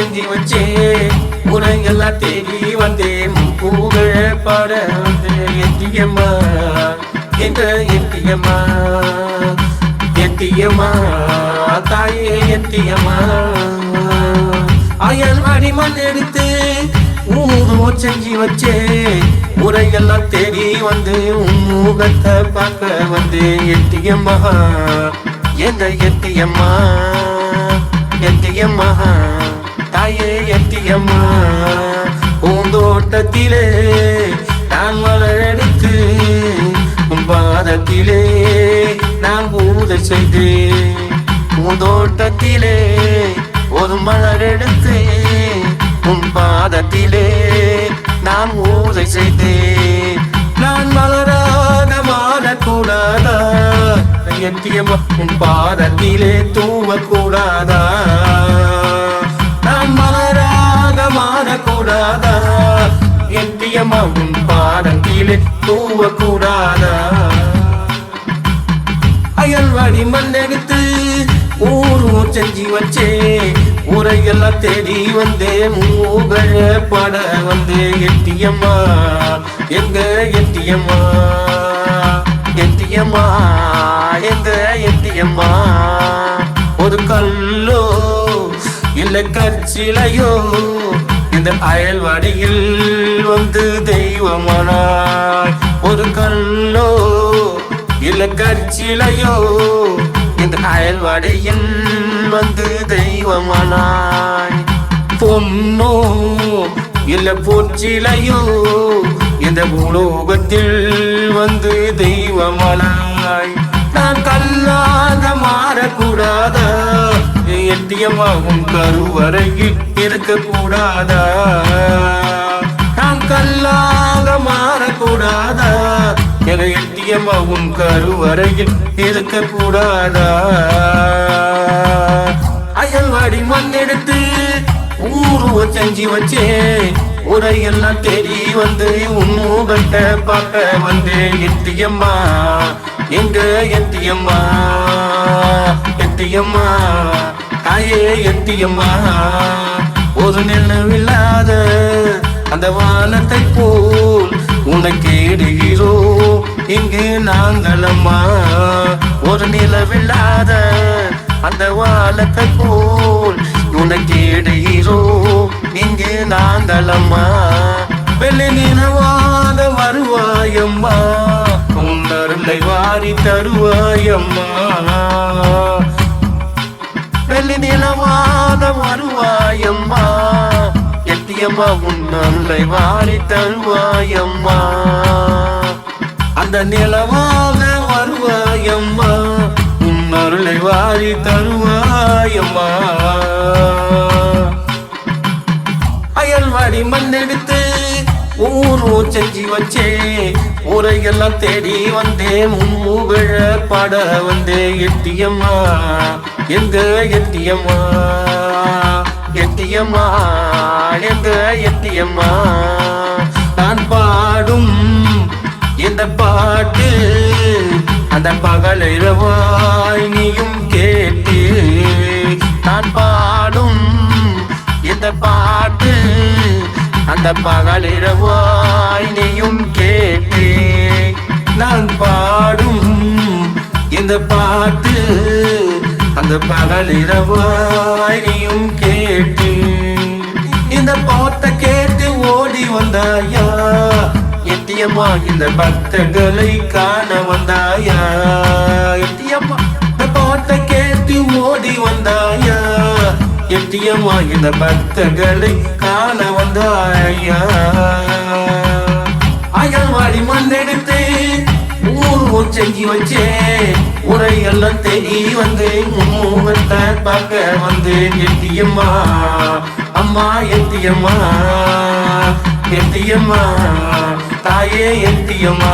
செஞ்சு வச்சே உரையெல்லாம் தேடி வந்தேன் புகழ பாட வந்து. எட்டியம்மா என்ற எத்தியம்மா எத்தியம்மா தாயே எத்தியம்மா அயல் அடிமண் எடுத்து ஊரு செஞ்சு வச்சேன் உரையெல்லாம் தேடி வந்து உன் முகத்தை பார்க்க வந்து. எட்டியம்மா எந்த எட்டியம்மா? எட்டியம்மா. தாயே எட்டியம்மா பூந்தோட்டத்திலே நான் மலரெடுத்து உன் பாதத்திலே நான் பூஜை செய்து பூந்தோட்டத்திலே ஒரு மலரெடுத்து உன் பாதத்திலே நான் ஊதை செய்தேன். நான் மலராத மாறக்கூடாதா எட்டியம்மா உன் பாதத்திலே தூவக்கூடாதா? உன் பாதத்திலே கூடாதா அயல்வாடி மண்ணெடுத்து ஊர் ஊர் செஞ்சு வச்சே. உரையெல்லாம் தேடி வந்தே மூகழ பட வந்தே. எட்டியம்மா எங்க எட்டியம்மா? எட்டியம்மா எங்க எட்டியம்மா? ஒரு கல்லோ இல்லை இல்ல கற்சிலையோ இந்த அயல்வாடியில் வந்து தெய்வமானாய் ஒரு கல்லோ இல்ல கற்சிலையோ இந்த அயல்வாடியில் வந்து தெய்வமானாய். பொன்னோ இல்ல பொற்சிலையோ இந்த பூலோகத்தில் வந்து தெய்வமானாய். எட்டியமாகும் கருவறையில் இருக்கக்கூடாதா நாம் கல்லாக மாறக்கூடாதா? என எட்டியமாகும் கருவறையில் இருக்கக்கூடாதா அயல்வாடி மண்ணெடுத்து ஊருவ செஞ்சு வச்சேன். உரையெல்லாம் தேடி வந்து உன்னுகட்ட பார்க்க வந்து எத்தியம்மா எங்க எத்தியம்மா? எத்தியம்மா தாயே எட்டியம்மா. ஒரு நினைவில்லாத அந்த வானத்தை போல் உனக்கேடுகிறோ இங்கு நாங்களம்மா. ஒரு நிலவில்லாத அந்த வானத்தை போல் உனக்கேடுகிறோ இங்கு நாங்களம்மா. வெள்ளி நினவாத வருவாயம்மா. உன்னருளை வாரி தருவாயம்மா. வெள்ளி நிலவாத வருவாயம்மா எட்டியம்மா உன்னருளை வாரி தருவாயம்மா. அந்த நிலவாத வருவாயம்மா உன் அருளை வாரி தருவாயம்மா. அயல்வாடி மண்ணெடுத்து ஊர் ஊர் செஞ்சு வச்சே ஊரையெல்லாம் தேடி வந்தேன் உன் முகழ பாட வந்தே எட்டியம்மா எங்க எத்தியம்மா எத்தியம்மா எங்க எத்தியம்மா நான் பாடும் இந்த பாட்டு அந்த பகலிரவாய் நீயும் கேட்டு நான் பாடும் இந்த பாட்டு அந்த பகலிரவாய் நீயும் கேட்டு நான் பாடும் இந்த பாட்டு அந்த பகலிரவாய் நீயும் கேட்டு இந்த பாட்டை கேட்டு ஓடி வந்தாயா? எட்டியம்மா இந்த பக்தர்களை காண வந்தாயா? எட்டியம்மா இந்த பாட்டை கேட்டு ஓடி வந்தாயா? எட்டியம்மா இந்த பக்தர்களை காண வந்தாயா? செஞ்சு வச்சே உரையெல்லாம் தேடி வந்து முகத்தை பார்க்க வந்து எத்தியம்மா அம்மா எத்தியம்மா எத்தியம்மா தாயே எத்தியம்மா.